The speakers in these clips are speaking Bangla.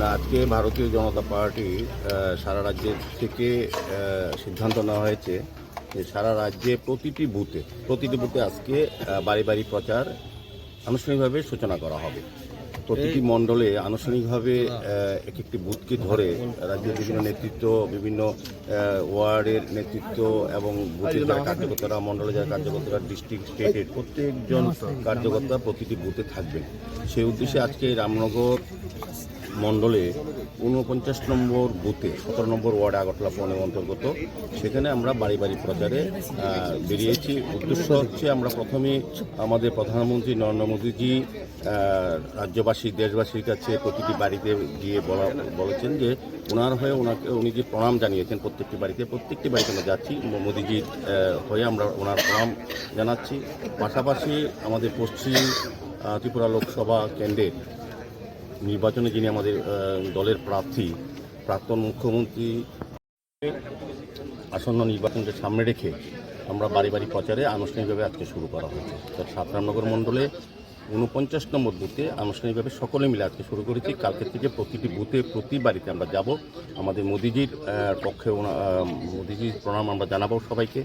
না, আজকে ভারতীয় জনতা পার্টি সারা রাজ্যের থেকে সিদ্ধান্ত নেওয়া হয়েছে যে সারা রাজ্যে প্রতিটি বুথে প্রতিটি বুথে আজকে বাড়ি বাড়ি প্রচার আনুষ্ঠানিকভাবে সূচনা করা হবে। প্রতিটি মণ্ডলে আনুষ্ঠানিকভাবে এক একটি বুথকে ধরে রাজ্যের বিভিন্ন নেতৃত্ব বিভিন্ন ওয়ার্ডের নেতৃত্ব এবং বুথের যারা কার্যকর্তারা মণ্ডলে যারা কার্যকর্তারা ডিস্ট্রিক্ট স্টেটের প্রত্যেকজন কার্যকর্তা প্রতিটি বুথে থাকবেন। সেই উদ্দেশ্যে আজকে রামনগর মণ্ডলে ঊনপঞ্চাশ নম্বর বুথে সতেরো নম্বর ওয়ার্ড আগরতলা পৌনের অন্তর্গত সেখানে আমরা বাড়ি বাড়ি প্রচারে বেরিয়েছি। উদ্দেশ্য হচ্ছে আমরা প্রথমে আমাদের প্রধানমন্ত্রী নরেন্দ্র মোদীজি আহ, রাজ্যবাসী দেশবাসীর কাছে প্রতিটি বাড়িতে গিয়ে বলা, বলেছেন যে ওনার হয়ে ওনাকে উনি যে প্রণাম জানিয়েছেন প্রত্যেকটি বাড়িতে প্রত্যেকটি বাড়িতে আমরা যাচ্ছি। মোদিজির হয়ে আমরা ওনার প্রণাম জানাচ্ছি। পাশাপাশি আমাদের পশ্চিম ত্রিপুরা লোকসভা কেন্দ্রের নির্বাচনে যিনি আমাদের দলের প্রার্থী, প্রাক্তন মুখ্যমন্ত্রী, আসন্ন নির্বাচনকে সামনে রেখে আমরা বাড়ি বাড়ি প্রচারে আনুষ্ঠানিকভাবে আজকে শুরু করা হয়েছে। তো সাতরামনগর মণ্ডলে উনপঞ্চাশ নম্বর বুথে আনুষ্ঠানিকভাবে সকলে মিলে আজকে শুরু করেছি। কালকে থেকে প্রতিটি বুথে প্রতি বাড়িতে আমরা যাব। আমাদের মোদিজির পক্ষে মোদিজির প্রণাম আমরা জানাব সবাইকে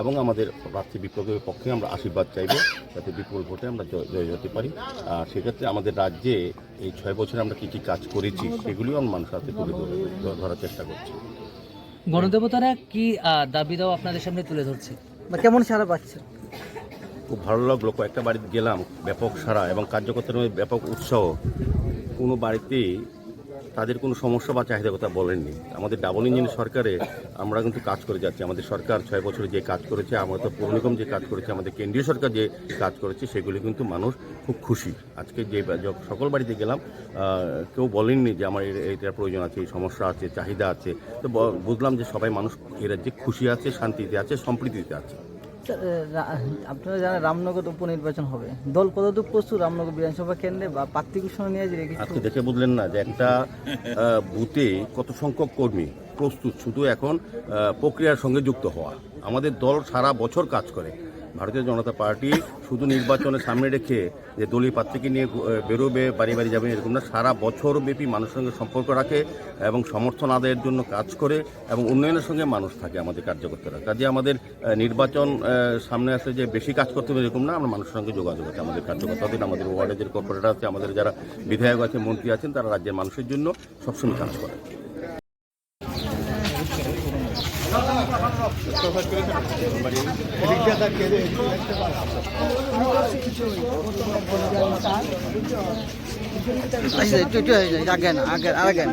এবং আমাদের প্রার্থী বিপ্লবের পক্ষে আমরা আশীর্বাদ চাইব যাতে বিপুল ভোটে আমরা জয় জয় হতে পারি। আর সেক্ষেত্রে আমাদের রাজ্যে এই ছয় বছরে আমরা কী কী কাজ করেছি সেগুলিও আমরা মানুষের হাতে তুলে ধরার চেষ্টা করছি। গণদেবতারা কি দাবি দাও আপনাদের সামনে তুলে ধরছে? বা কেমন সারা পাচ্ছে? খুব ভালো লাগল। কয়েকটা বাড়িতে গেলাম, ব্যাপক সারা এবং কার্যকর্তার মধ্যে ব্যাপক উৎসাহ। কোনো বাড়িতেই তাদের কোনো সমস্যা বা চাহিদা কথা বলেননি। আমাদের ডাবল ইঞ্জিন সরকারে আমরা কিন্তু কাজ করে যাচ্ছি। আমাদের সরকার ছয় বছরে যে কাজ করেছে, আমরা তো পৌর নিগম যে কাজ করেছে, আমাদের কেন্দ্রীয় সরকার যে কাজ করেছে, সেগুলি কিন্তু মানুষ খুব খুশি। আজকে যে সকল বাড়িতে গেলাম কেউ বলেননি যে আমার এ- এইটার প্রয়োজন আছে, এই সমস্যা আছে, চাহিদা আছে। তো বুঝলাম যে সবাই মানুষ এরা যে খুশি আছে, শান্তিতে আছে, সম্প্রীতিতে আছে। আপনারা জানেন রামনগর উপনির্বাচন হবে। দল কতটুকু প্রস্তুত? রামনগর বিধানসভা কেন্দ্রে বা প্রার্থী ঘোষণা নিয়ে যে আজকে দেখে বুঝলেন না যে একটা বুথে কত সংখ্যক কর্মী প্রস্তুত, শুধু এখন প্রক্রিয়ার সঙ্গে যুক্ত হওয়া। আমাদের দল সারা বছর কাজ করে। ভারতীয় জনতা পার্টি শুধু নির্বাচনের সামনে রেখে যে দলীয় প্রার্থীকে নিয়ে বেরোবে, বাড়ি বাড়ি যাবে, এরকম না। সারা বছর ব্যাপী মানুষের সঙ্গে সম্পর্ক রাখে এবং সমর্থন আদায়ের জন্য কাজ করে এবং উন্নয়নের সঙ্গে মানুষ থাকে আমাদের কার্যকর্তারা। কাজে আমাদের নির্বাচন সামনে আসলে যে বেশি কাজ করতে হবে এরকম না, আমরা মানুষের সঙ্গে যোগাযোগ আছে আমাদের কার্যকর্তাদের আমাদের ওয়ার্ডের যে কর্পোরেটর আছে, আমাদের যারা বিধায়ক আছে, মন্ত্রী আছেন, তারা রাজ্যের মানুষের জন্য সবসময় কাজ করে আচ্ছা একটু একটু হয়ে যায় আগে না আগে আর আগে না।